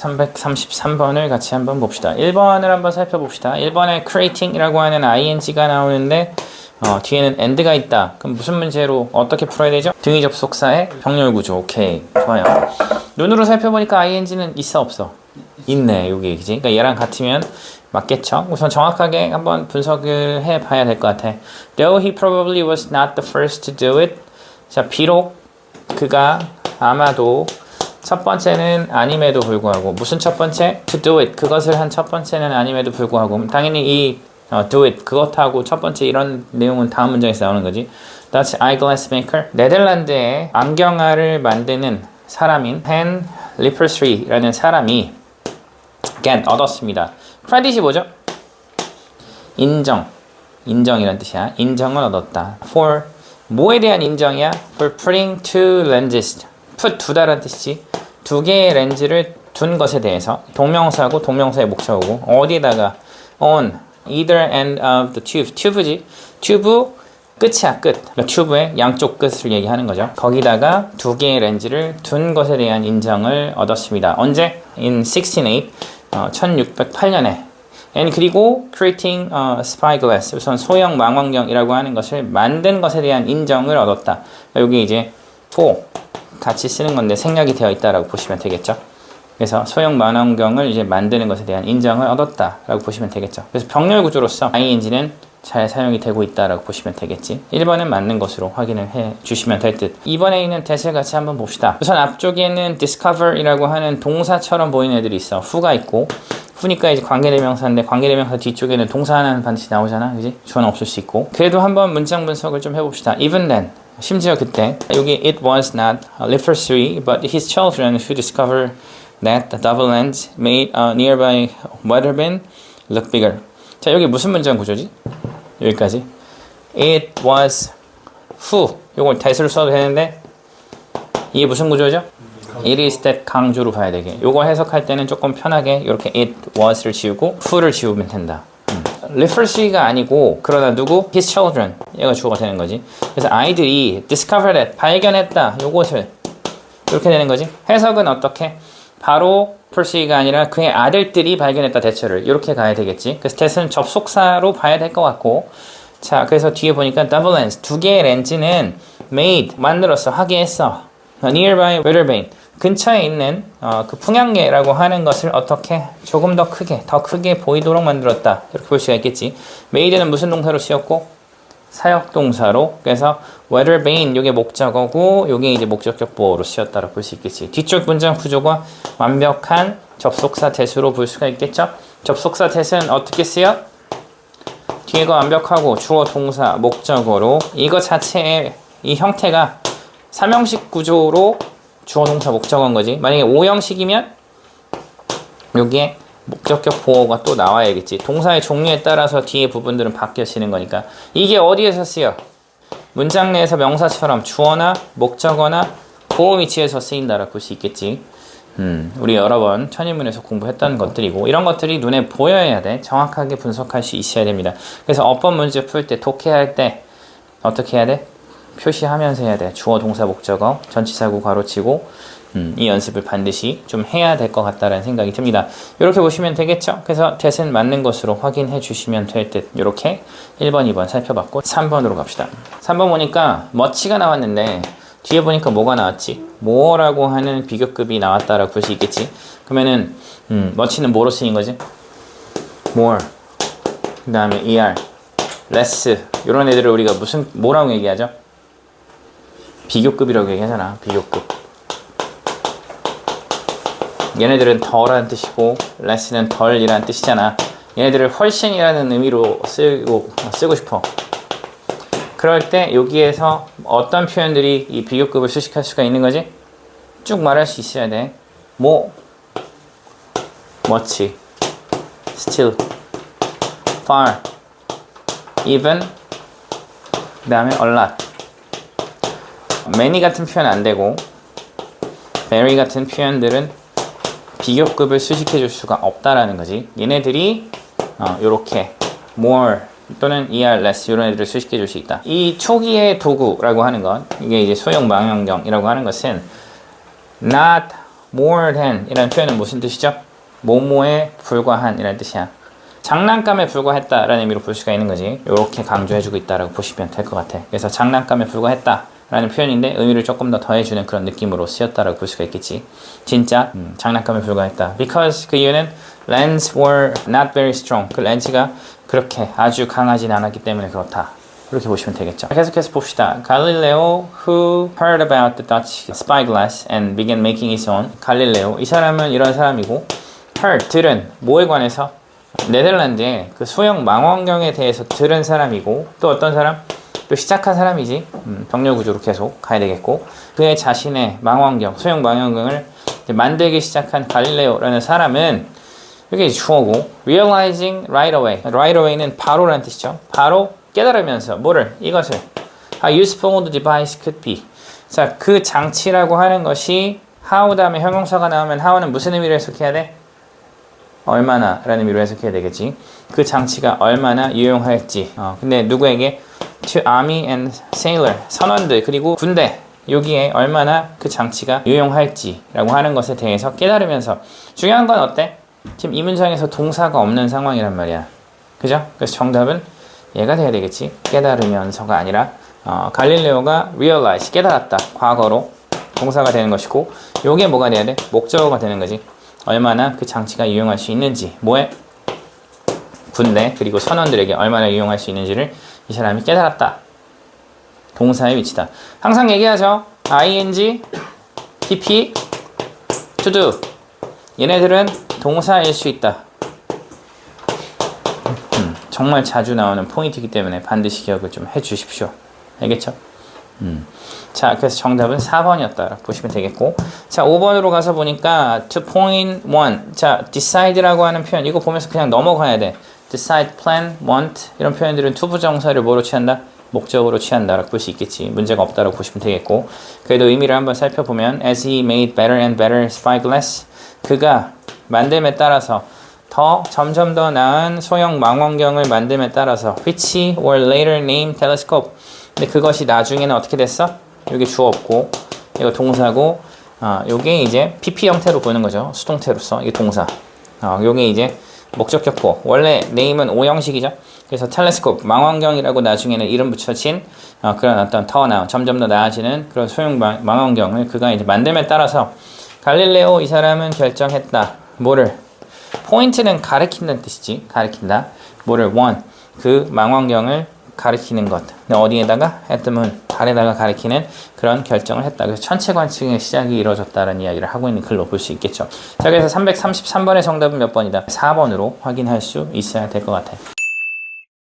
333번을 같이 한번 봅시다. 1번을 한번 살펴봅시다. 1번에 creating이라고 하는 ing가 나오는데 어, 뒤에는 and가 있다. 그럼 무슨 문제로 어떻게 풀어야 되죠? 등위 접속사의 병렬 구조. 오케이. 좋아요. 눈으로 살펴보니까 ing는 있어 없어? 있네. 여기 그지? 그러니까 얘랑 같으면 맞겠죠? 우선 정확하게 한번 분석을 해 봐야 될 것 같아. Though he probably was not the first to do it. 자, 비록 그가 아마도 첫 번째는 아님에도 불구하고 무슨 첫 번째? To do it 그것을 한 첫 번째는 아님에도 불구하고 당연히 이 어, do it 그것하고 첫 번째 이런 내용은 다음 문장에서 나오는 거지. That's eyeglass maker. 네덜란드의 안경알을 만드는 사람인 헨 리퍼스리라는 사람이 get 얻었습니다. 크레딧이 뭐죠? 인정. 인정이란 뜻이야. 인정을 얻었다. For 뭐에 대한 인정이야? For putting two lenses. Put 두다란 뜻이지. 두 개의 렌즈를 둔 것에 대해서 동명사고 동명사의 목적어고 어디에다가 on either end of the tube. 튜브지. 튜브 끝이야 끝. 그러니까 튜브의 양쪽 끝을 얘기하는 거죠. 거기다가 두 개의 렌즈를 둔 것에 대한 인정을 얻었습니다. 언제? In 1608, 어, 1608년에. And 그리고 creating uh, spyglass, 우선 소형 망원경이라고 하는 것을 만든 것에 대한 인정을 얻었다. 여기 이제 for 같이 쓰는 건데 생략이 되어 있다라고 보시면 되겠죠. 그래서 소형 망원경을 이제 만드는 것에 대한 인정을 얻었다라고 보시면 되겠죠. 그래서 병렬 구조로서 ing는 잘 사용이 되고 있다라고 보시면 되겠지. 1번은 맞는 것으로 확인을 해 주시면 될 듯. 2번에 있는 대을 같이 한번 봅시다. 우선 앞쪽에는 discover이라고 하는 동사처럼 보이는 애들이 있어. 후가 있고 후니까 이제 관계대명사인데 관계대명사 뒤쪽에는 동사 하나는 반드시 나오잖아. 그지? 주어는 없을 수 있고. 그래도 한번 문장 분석을 좀 해봅시다. Even then. 심지어 그때 여기 it was not leprosy but his children who discovered that the double lens made a nearby weather bin look bigger. 자 여기 무슨 문장 구조지? 여기까지. It was who. 요걸 대수를 써도 되는데 이게 무슨 구조죠? It is that 강조로 봐야 되게. 요거 해석할 때는 조금 편하게 이렇게 it was를 지우고 who를 지우면 된다. 음. leprosy가 아니고 그러나 누구? his children 얘가 주어가 되는 거지. 그래서 아이들이 discovered 발견했다. 요것을 이렇게 되는 거지. 해석은 어떻게? 바로 percy가 아니라 그의 아들들이 발견했다 대처를 이렇게 가야 되겠지. 그래서 that은 접속사로 봐야 될 것 같고 자 그래서 뒤에 보니까 double lens 두 개의 렌즈는 made 만들었어 하게 했어 nearby weather vane 근처에 있는 어, 그 풍향계라고 하는 것을 어떻게 조금 더 크게 더 크게 보이도록 만들었다. 이렇게 볼 수가 있겠지. made는 무슨 동사로 쓰였고? 사역 동사로. 그래서 weather vane 요게 목적어고 요게 이제 목적격 보어로 쓰였다고 볼 수 있겠지. 뒤쪽 문장 구조가 완벽한 접속사 대수로 볼 수가 있겠죠? 접속사 대수는 어떻게 쓰여? 뒤에가 완벽하고 주어 동사 목적어로. 이거 자체의 이 형태가 삼형식 구조로 주어 동사 목적어인 거지 만약에 오형식이면 여기에 목적격 보어가 또 나와야겠지 동사의 종류에 따라서 뒤에 부분들은 바뀌어지는 거니까 이게 어디에서 쓰여? 문장 내에서 명사처럼 주어나 목적어나 보어 위치에서 쓰인다라고 볼 수 있겠지 음, 우리 여러 번 천인문에서 공부했던 것들이고 이런 것들이 눈에 보여야 돼. 정확하게 분석할 수 있어야 됩니다. 그래서 어법 문제 풀 때 독해할 때 어떻게 해야 돼? 표시하면서 해야 돼. 주어, 동사, 목적어, 전치사구 가로치고 음, 이 연습을 반드시 좀 해야 될 것 같다라는 생각이 듭니다. 이렇게 보시면 되겠죠? 그래서 대은 맞는 것으로 확인해 주시면 될 듯. 이렇게 1번, 2번 살펴봤고 3번으로 갑시다. 3번 보니까 머치가 나왔는데 뒤에 보니까 뭐가 나왔지? more라고 하는 비교급이 나왔다라고 볼 수 있겠지. 그러면은 음, 머치는 뭐로 쓰인 거지? more. 그 다음에 er, less. 이런 애들을 우리가 무슨 뭐라고 얘기하죠? 비교급이라고 얘기하잖아. 비교급. 얘네들은 덜한 뜻이고 less는 덜이라는 뜻이잖아. 얘네들을 훨씬이라는 의미로 쓰고 쓰고 싶어. 그럴 때 여기에서 어떤 표현들이 이 비교급을 수식할 수가 있는 거지? 쭉 말할 수 있어야 돼. 뭐, much, still, far, even, 그 다음에 a lot. Many 같은 표현 안 되고, very 같은 표현들은 비교급을 수식해 줄 수가 없다라는 거지. 얘네들이 어, 요렇게 more 또는 ER less 이런 애들을 수식해 줄 수 있다. 이 초기의 도구라고 하는 것, 이게 이제 소형 망원경이라고 하는 것은 not more than 이라는 표현은 무슨 뜻이죠? 뭐뭐에 불과한 이라는 뜻이야. 장난감에 불과했다라는 의미로 볼 수가 있는 거지. 이렇게 강조해주고 있다라고 보시면 될 것 같아. 그래서 장난감에 불과했다 라는 표현인데 의미를 조금 더 더해주는 그런 느낌으로 쓰였다라고 볼 수가 있겠지. 진짜 음, 장난감에 불과했다. Because 그 이유는 lens were not very strong. 그 렌즈가 그렇게 아주 강하진 않았기 때문에 그렇다. 그렇게 보시면 되겠죠. 계속해서 봅시다. 갈릴레오 who heard about the Dutch spyglass and began making his own. 갈릴레오 이 사람은 이런 사람이고 heard 들은 뭐에 관해서 네덜란드의 그 소형 망원경에 대해서 들은 사람이고 또 어떤 사람 또 시작한 사람이지 음, 병렬 구조로 계속 가야 되겠고 그의 자신의 망원경 소형 망원경을 만들기 시작한 갈릴레오라는 사람은 이게 주어고 realizing right away right away는 바로라는 뜻이죠 바로 깨달으면서 뭐를 이것을 how useful the device could be 자 그 장치라고 하는 것이 how 다음에 형용사가 나오면 how는 무슨 의미로 해석해야 돼? 얼마나 라는 의미로 해석해야 되겠지. 그 장치가 얼마나 유용할지. 어, 근데 누구에게? To army and sailor. 선원들, 그리고 군대. 여기에 얼마나 그 장치가 유용할지라고 하는 것에 대해서 깨달으면서. 중요한 건 어때? 지금 이 문장에서 동사가 없는 상황이란 말이야. 그죠? 그래서 정답은 얘가 돼야 되겠지. 깨달으면서가 아니라, 어, 갈릴레오가 realize, 깨달았다. 과거로 동사가 되는 것이고, 요게 뭐가 돼야 돼? 목적어가 되는 거지. 얼마나 그 장치가 유용할 수 있는지 뭐에 군대 그리고 선원들에게 얼마나 유용할 수 있는지를 이 사람이 깨달았다. 동사의 위치다. 항상 얘기하죠. ing, pp, to do. 얘네들은 동사일 수 있다. 음, 정말 자주 나오는 포인트이기 때문에 반드시 기억을 좀 해주십시오. 알겠죠? 음. 자, 그래서 정답은 4번이었다. 보시면 되겠고. 자, 5번으로 가서 보니까 to point one. 자, decide라고 하는 표현. 이거 보면서 그냥 넘어가야 돼. Decide, plan, want. 이런 표현들은 투부정사를 뭐로 취한다? 목적으로 취한다라고 볼 수 있겠지. 문제가 없다라고 보시면 되겠고. 그래도 의미를 한번 살펴보면 as he made better and better spyglass. 그가 만듦에 따라서 더 점점 더 나은 소형 망원경을 만듦에 따라서 which were later named telescope. 근데 그것이 나중에는 어떻게 됐어? 여기 주어 없고 이거 동사고 아 요게 이제 PP 형태로 보는 거죠 수동태로서 이게 동사 아 요게 이제 목적격보 원래 네임은 O 형식이죠. 그래서 텔레스콥 망원경이라고 나중에는 이름 붙여진 어, 그런 어떤 더 나은 점점 더 나아지는 그런 소형 망, 망원경을 그가 이제 만듦에 따라서 갈릴레오 이 사람은 결정했다. 뭐를? 포인트는 가리킨다는 뜻이지. 가리킨다. 뭐를? 원 그 망원경을 가리키는 것. 어디에다가? at the 달에다가 가리키는 그런 결정을 했다. 그래서 천체 관측의 시작이 이루어졌다는 이야기를 하고 있는 글로 볼 수 있겠죠. 자, 그래서 333번의 정답은 몇 번이다? 4번으로 확인할 수 있어야 될 것 같아요.